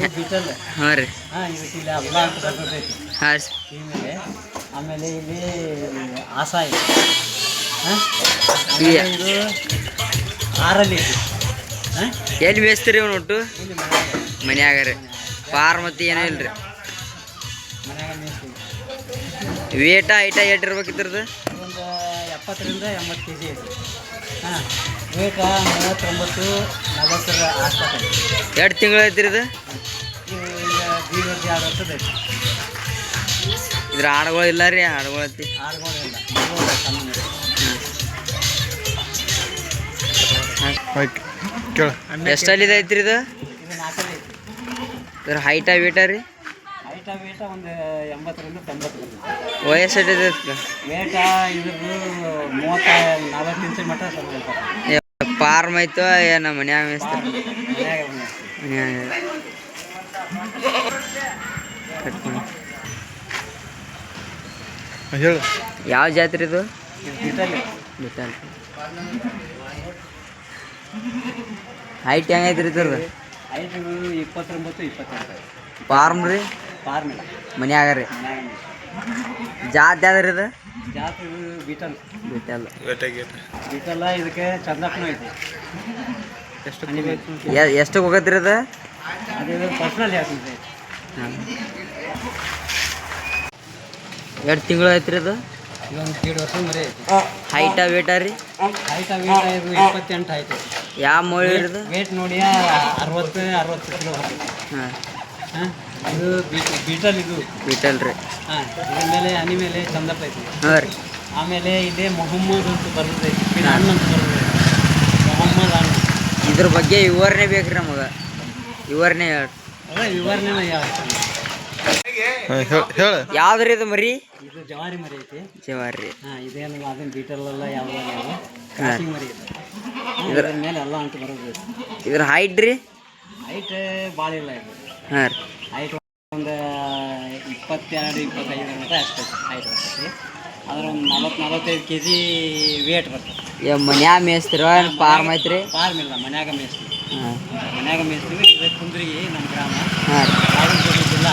ಹಾಂ ರೀ. ಹಾಂ ರೀ. ಆಮೇಲೆ ಇಲ್ಲಿ ಆಸ ಇದೆ. ಆರಲ್ಲಿ ಎಲ್ಲಿ ಬೇಯಿಸ್ತೀರಿ ಒಟ್ಟು? ಮನ್ಯಾಗ. ರೀ. ಪಾರ್ ಮತ್ತೆ ಏನೂ ಇಲ್ಲ ರೀ ವೇಟ ಐಟ ಎಟ್ ಇರ್ಬೇಕು ಇದ್ರದ್ದು? ಒಂದು ಎಪ್ಪತ್ತರಿಂದ ಎಂಬತ್ತು ಕೆ ಜಿ ಐತಿ ಹಾಂ ವೇಟ ಮೂವತ್ತೊಂಬತ್ತು ನಲವತ್ತರ ಆಸ್ಪತ್ರೆ. ಎರಡು ತಿಂಗಳು ಐತ್ರಿ ಇದು? ದೀಡ್ ವರ್ಷ ಎರಡು ವರ್ಷದ ಐತಿ ಇದ್ರ ಹಾಡುಗಳು ಇಲ್ಲ ರೀ ಹಾಡುಗಳು ಐತಿ. ಇಲ್ಲ. ಎಷ್ಟಲ್ಲಿದೆ ಐತ್ರಿ ಇದು? ಇದ್ರ ಹೈಟ ವೇಟ ರೀ? ಹೈಟ ವೇಟ ಒಂದು ಎಂಬತ್ತರಿಂದ ತೊಂಬತ್ತು ಬರ್ತದೆ ವಯಸ್ಸು ಎಷ್ಟಿದೆ ಇದಕ್ಕೆ? ವೇಟ ಇದ್ರದ್ದು ಮೂವತ್ತ ನಲವತ್ತು ಇಂಚ್ ಮಟ್ಟ ಸ್ವಲ್ಪ ಇರ್ತದೆ ಏ, ಪಾರ್ಮ್ ಐತೋ ಏನು ಮನ್ಯಾಗ ಮೇಸ್ತಾರೆ ಮನ್ಯಾಗ ಮೇಯ್ಸ್ತೀವಿ. ಮನ್ಯಾಗ ಕಟ್ ಮಾಡಿ. ಹೇಳು. ಯಾವ ಜಾತ್ರೆ ಇದು? ಬಿಟ್ಟಲ್ ಹೈಟ್ ಹೆಂಗೈತ್ರಿ ಇದ್ರದ್ದು? ಹೈಟ್ ಇಪ್ಪತ್ತೊಂಬತ್ತು ಇಪ್ಪತ್ತೆಂಟು. ಫಾರ್ಮ್ ರೀ? ಫಾರ್ಮ್ ಇಲ್ಲ. ಮನ್ಯಾಗ ರೀ. ಜಾತಿ ಯಾವ್ದ್ರಿ ಇದು? ಜಾತ್ರೆ ಬಿಟಲ್ ಬಿಟ್ಟಲ್ ಬಿಟಲ್ಲ ಇದಕ್ಕೆ ಚಂದಪ್ಪನೂ ಐತಿ. ಎಷ್ಟು ಎ- ಎಷ್ಟಕ್ಕೆ ಹೋಗತ್ರಿ ಅದು ಪರ್ಸ್ನಲ್ ಎರಡು ತಿಂಗಳು ಅದು? ಇದೊಂದು ವರ್ಷ ಮರಿ ಐತಿ ಹೈಟ ವೇಟ ರೀ? ಹೈಟ್ ವೇಟ್ ಇದು ಇಪ್ಪತ್ತೆಂಟು ಆಯ್ತು. ಯಾವ ಮೊಳಿ ಇದು ವೇಟ್ ನೋಡಿ ಅರವತ್ತು ಅರವತ್ತು ಕಿಲೋ ಹಾಂ. ಹಾಂ ಇದು ಬೀಟಲ್ ರೀ. ಹಾಂ ಇದ್ರ ಮೇಲೆ ಹನಿ ಮೇಲೆ ಚಂದಪ್ಪ ಐತಿ. ಹಾಂ ರೀ. ಆಮೇಲೆ ಇಲ್ಲೇ ಮೊಹಮ್ಮದ್ ಅಂತ ಬರ್ತೈತಿ ಹಣ್ಣು ಅಂತ ಬರ್ತೈತಿ ಮೊಹಮ್ಮದ್ ಹಣ್ಣು ಇದ್ರ ಬಗ್ಗೆ ವಿವರಣೆ ಬೇಕ್ರಿ ನಮಗೆ. ವಿವರಣೆ ಹೇಳ್. ಯಾವ್ದ್ರಿ ಇದು ಮರಿ? ಇದು ಜವಾರಿ ಮರಿ ಐತಿ. ಜವಾರಿ. ಹಾಂ ಇದೇನು ಅದನ್ನ ಬೀಟಲ್ಲೆಲ್ಲ ಯಾವ ಯಾವ ಕ್ರಾಸಿಂಗ್ ಮರಿ ಇದೆ. ಇದ್ರ ಮೇಲೆ ಎಲ್ಲ ಅಂತ ಬರೋದು ಇದ್ರ ಹೈಟ್ ರೀ? ಹೈಟ್ ಭಾಳ ಇಲ್ಲ ಇದು. ಹಾಂ ರೀ. ಹೈಟ್ ಒಂದು ಇಪ್ಪತ್ತೆರಡು ಇಪ್ಪತ್ತೈದು ಗಂಟೆ ಅಷ್ಟೇ ಹೈಟ್ ಬರ್ತೈತಿ ಅದ್ರ ಒಂದು ನಲವತ್ತು ನಲವತ್ತೈದು ಕೆ ಜಿ ವೇಟ್ ಬರ್ತದೆ ಮನ್ಯಾಗ ಮೇಸ್ತಿರ ಫಾರ್ಮ್ ಐತ್ರಿ? ಫಾರ್ಮ್ ಇಲ್ಲ ಮನ್ಯಾಗ ಮೇಯ್ಸ್ತೀವಿ. ಮನ್ಯಾಗ ಮೇಯ್ಸ್ತೀವಿ ಇದು ಕುಂದ್ರಿಗೆ ನಮ್ಮ ಗ್ರಾಮ. ಜಿಲ್ಲಾ